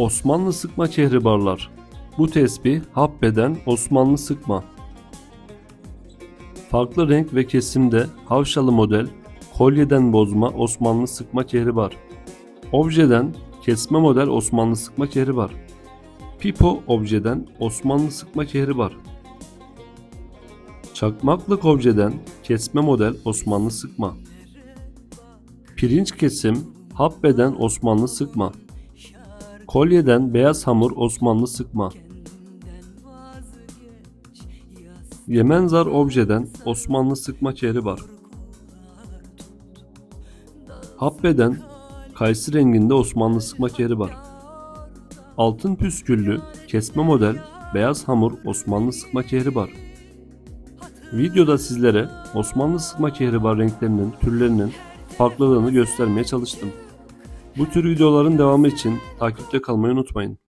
Osmanlı sıkma kehribarlar. Bu tesbih Habbe'den Osmanlı sıkma. Farklı renk ve kesimde havşalı model, kolyeden bozma Osmanlı sıkma kehribar. Objeden kesme model Osmanlı sıkma kehribar. Pipo objeden Osmanlı sıkma kehribar. Çakmaklık objeden kesme model Osmanlı sıkma. Pirinç kesim Habbe'den Osmanlı sıkma. Kolyeden beyaz hamur Osmanlı sıkma. Yemenzar objeden Osmanlı sıkma kehribar. Habbe'den kayısı renginde Osmanlı sıkma kehribar. Altın püsküllü kesme model beyaz hamur Osmanlı sıkma kehribar. Videoda sizlere Osmanlı sıkma kehribar renklerinin türlerinin farklılığını göstermeye çalıştım. Bu tür videoların devamı için takipte kalmayı unutmayın.